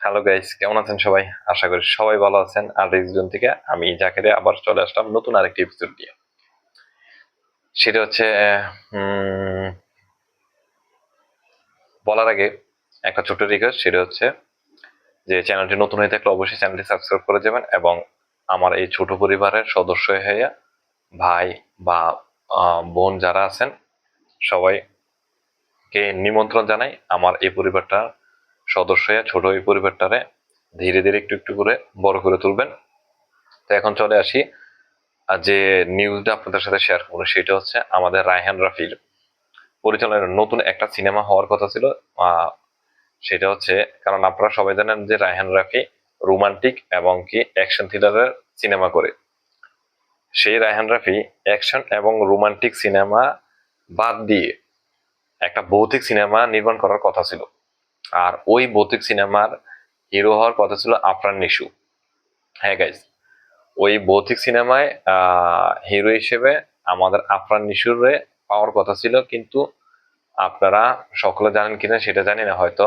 Hello guys কেমন আছেন সবাই? আশা করি সবাই ভালো আছেন। আর রিজন থেকে আমি জাকেরে আবার চলে আসলাম নতুন আরেকটি এপিসোড দিয়ে সেটা হচ্ছে বলার আগে একটা ছোট রিকোয়েস্ট সেটা হচ্ছে যে চ্যানেলটি নতুন হয়ে থাকলে অবশ্যই চ্যানেলটি সাবস্ক্রাইব করে যাবেন এবং আমার এই ছোট পরিবারের সদস্য হয়ে ভাই বা বোন যারা আছেন, সবাইকে নিমন্ত্রণ জানাই। আমার এই পরিবারটা সদস্য ছোট এই পরিবারটারে ধীরে ধীরে একটু একটু করে বড় করে তুলবেন। তো এখন চলে আসি। আর যে নিউজটা আপনাদের সাথে শেয়ার করব সেটা হচ্ছে আমাদের রায়হান রাফির পরিচালনার নতুন একটা সিনেমা হওয়ার কথা ছিল। সেটা হচ্ছে, কারণ আপনারা সবাই জানেন যে রায়হান রাফি রোমান্টিক এবং কি অ্যাকশন থ্রিলারের সিনেমা করে। সেই রায়হান রাফি অ্যাকশন এবং রোমান্টিক সিনেমা বাদ দিয়ে একটা ভৌতিক সিনেমা নির্মাণ করার কথা ছিল। আর ওই ভৌতিক সিনেমার হিরো হওয়ার কথা ছিল আফরান নিশু। হ্যাঁ গাইজ ওই ভৌতিক সিনেমায় হিরো হিসেবে আমাদের আফরান নিশুরে পাওয়ার কথা ছিল, কিন্তু আপনারা সকলে জানেন কিনা সেটা জানি না, হয়তো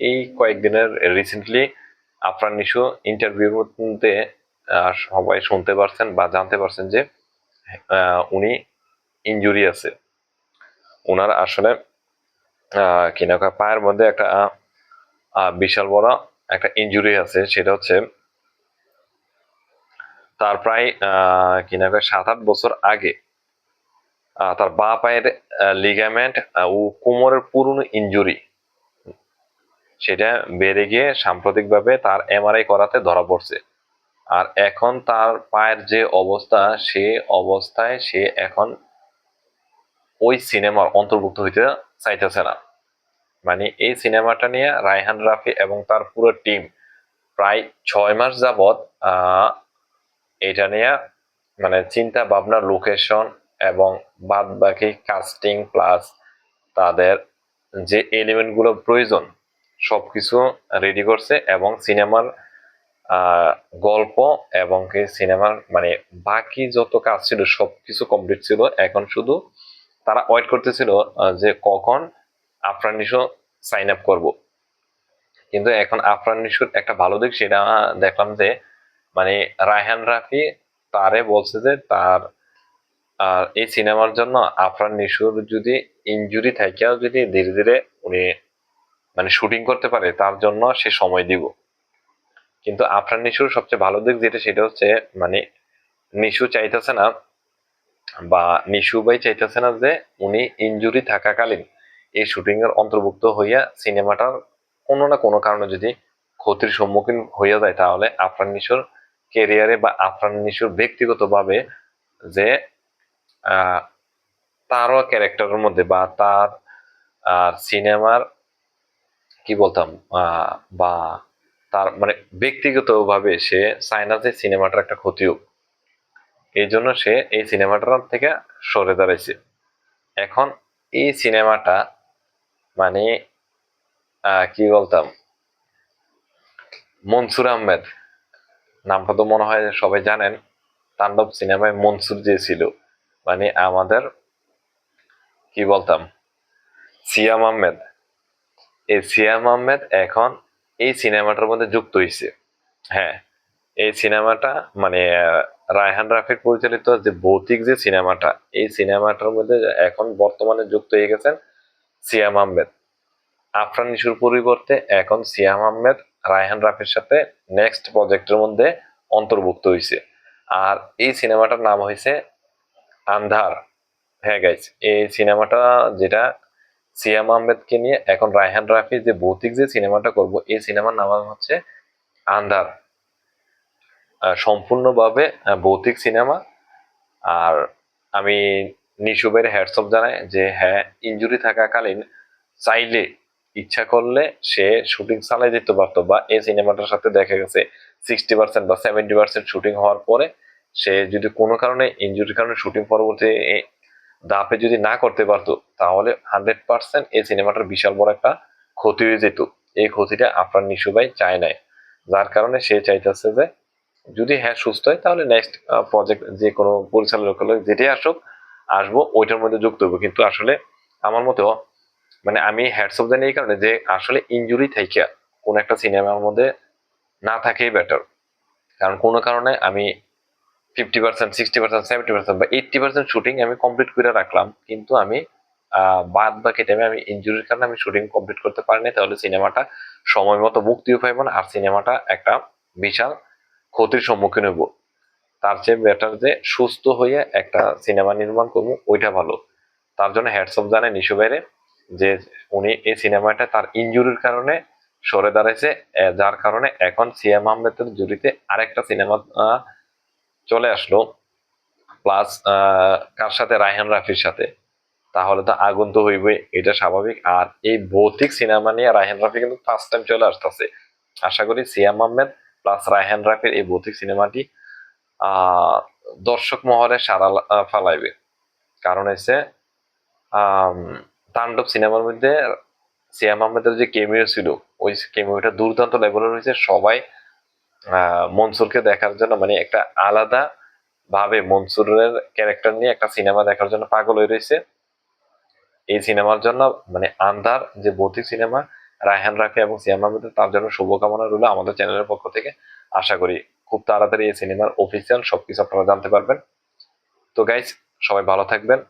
এই কয়েকদিনের রিসেন্টলি আফরান নিশু ইন্টারভিউর মধ্যে সবাই শুনতে পারছেন বা জানতে পারছেন যে উনি ইনজুরি আছে। ওনার আসলে আহ, কি না পায়ের মধ্যে একটা বিশাল বড় একটা ইনজুরি আছে সেটা হচ্ছে তার প্রায় কয়, সাত আট বছর আগে তার বা পায়ের লিগামেন্ট ও কোমরের পুরনো ইনজুরি সেটা বেড়ে গিয়ে সাম্প্রতিকভাবে তার এমআরআই করাতে ধরা পড়ছে। আর এখন তার পায়ের যে অবস্থা সে অবস্থায় সে এখন ওই সিনেমার অন্তর্ভুক্ত হইতে চাইতেছে না মানে এই সিনেমাটা নিয়ে রায়হান রাফি এবং তার পুরো টিম প্রায় ছয় মাস যাবৎ এটা নিয়ে মানে চিন্তা ভাবনা লোকেশন এবং বাদ বাকি কাস্টিং প্লাস তাদের যে এলিমেন্ট প্রয়োজন সব কিছু রেডি করছে এবং সিনেমার গল্প এবং সিনেমার মানে বাকি যত কাজ ছিল সব কিছু কমপ্লিট ছিল। এখন শুধু তারা ওয়েট করতেছিল যে কখন আফরান নিশো সাইন আপ করব। কিন্তু এখন আফরান নিশুর একটা ভালো দিক, সেটা দেখলাম যে মানে রায়হান রাফি তারে বলছে যে তার আর এই সিনেমার জন্য আফরান নিশুর যদি ইনজুরি থাকেও যদি ধীরে ধীরে উনি মানে শুটিং করতে পারে, তার জন্য সে সময় দিব। কিন্তু আফরান নিশুর সবচেয়ে ভালো দিক যেটা, সেটা হচ্ছে মানে নিশু চাইতেছে না বা নিশু ভাই চাইতেছে না যে উনি ইনজুরি থাকাকালীন এই শুটিং এর অন্তর্ভুক্ত হইয়া সিনেমাটার কোনো না কোনো কারণে যদি ক্ষতির সম্মুখীন হইয়া যায়, তাহলে আফরান নিশুর কেরিয়ারে বা আফরান নিশুর ব্যক্তিগতভাবে যে তারও ক্যারেক্টারের মধ্যে বা তার, আর সিনেমার কি বলতাম বা তার মানে ব্যক্তিগতভাবে সে চায় না যে সিনেমাটার একটা ক্ষতি হোক। এই জন্য সে এই সিনেমাটার থেকে সরে দাঁড়াইছে। এখন এই সিনেমাটা মানে কি বলতাম? মনসুর আহমেদ নামটা তো মনে হয় সবাই জানেন, তাণ্ডব সিনেমায় মনসুর যে ছিল মানে আমাদের, কি বলতাম? সিয়াম আহমেদ। এই সিয়াম আহমেদ এখন এই সিনেমাটার মধ্যে যুক্ত হয়েছে হ্যাঁ এই সিনেমাটা মানে রায়হান রাফির পরিচালিত যে ভৌতিক যে সিনেমাটা, এই সিনেমাটার মধ্যে এখন বর্তমানে যুক্ত হয়ে গেছেন সিয়াম আহমেদ। আফরান নিশুর পরিবর্তে এখন সিয়াম আহমেদ রায়হান রাফির সাথে নেক্সট প্রজেক্টের মধ্যে অন্তর্ভুক্ত হয়েছে আর এই সিনেমাটার নাম হয়েছে আন্ধার হ্যাঁ গাইস এই সিনেমাটা যেটা সিয়াম আহমেদকে নিয়ে এখন রায়হান রাফি যে ভৌতিক যে সিনেমাটা করব, এই সিনেমার নাম হচ্ছে আন্ধার। সম্পূর্ণভাবে ভৌতিক সিনেমা। আর আমি নিশুবের হ্যাটসঅপ জানাই যে হ্যাঁ ইনজুরি থাকাকালীন চাইলে ইচ্ছা করলে সে শুটিং চালাই দিতে পারতো বা এই সিনেমাটার সাথে দেখা গেছে সিক্সটি পার্সেন্ট বা সেভেন্টি পার্সেন্ট শুটিং হওয়ার পরে সে যদি কোনো কারণে ইনজুরির কারণে শুটিং পরবর্তী দাপে যদি না করতে পারতো, তাহলে হান্ড্রেড পার্সেন্ট এই সিনেমাটার বিশাল বড় একটা ক্ষতি হয়ে যেত। এই ক্ষতিটা আপনার নিশু ভাই চায় নাই। যার কারণে সে চাইতেছে যে যদি হ্যাঁ সুস্থ হয়, তাহলে নেক্সট প্রজেক্ট যে কোনো পরিচালক যেটাই আসুক, আসব, ওইটার মধ্যে যুক্ত হব। কিন্তু আসলে আমার মতো মানে আমি হ্যাটসঅপ জানি এই কারণে যে আসলে ইনজুরি থেকে কোন একটা সিনেমার মধ্যে না থাকেই বেটার কারণ কোনো কারণে আমি fifty percent sixty percent seventy percent বা এইটটি পার্সেন্ট শুটিং আমি কমপ্লিট করে রাখলাম। কিন্তু আমি বাদ বাকি টাইমে আমি ইনজুরির কারণে আমি শুটিং কমপ্লিট করতে পারিনি, তাহলে সিনেমাটা সময় মতো মুক্তিও পাইব না। আর সিনেমাটা একটা বিশাল ক্ষতির সম্মুখীন হইব তার চেয়ে বেটার যে সুস্থ হয়ে একটা সিনেমা নির্মাণ করব, ওইটা ভালো। তার জন্য হ্যাটসঅপ জানে নিশু বাইরে যে উনি এই সিনেমাটা তার ইনজুরির কারণে সরে দাঁড়াইছে যার কারণে এখন সিএম আহমেদের জুড়িতে আরেকটা সিনেমা চলে আসলো। প্লাস কার সাথে? রায়হান রাফির সাথে। তাহলে তো আগুন তো হইবে এটা স্বাভাবিক। আর এই ভৌতিক সিনেমা নিয়ে রায়হান রাফি কিন্তু ফার্স্ট টাইম চলে আসতেছে। আশা করি সিয়াম আহমেদ প্লাস রায়হান রাফির এই ভৌতিক সিনেমাটি দর্শক মহলে সারা ফালাইবে। কারণ হচ্ছে তাণ্ডব সিনেমার মধ্যে সিয়াম আহমেদের যে কেমিও ছিল, ওই কেমিওটা দুর্দান্ত লেভেলের হয়েছে সবাই মনসুরকে দেখার জন্য মানে একটা আলাদা ভাবে মনসুরের ক্যারেক্টার নিয়ে একটা সিনেমা দেখার জন্য পাগল হয়ে রয়েছে এই সিনেমার জন্য মানে আন্ধার যে ভৌতিক সিনেমা রায়হান রাফি এবং সিয়াম আহমেদের তার জন্য শুভকামনা রইল আমাদের চ্যানেলের পক্ষ থেকে। আশা করি খুব তাড়াতাড়ি এই সিনেমার অফিসিয়াল সবকিছু আপনারা জানতে পারবেন। তো গাইজ সবাই ভালো থাকবেন।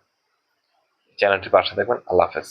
চ্যানেলটির পাশে থাকবেন। আল্লাহ হাফেজ।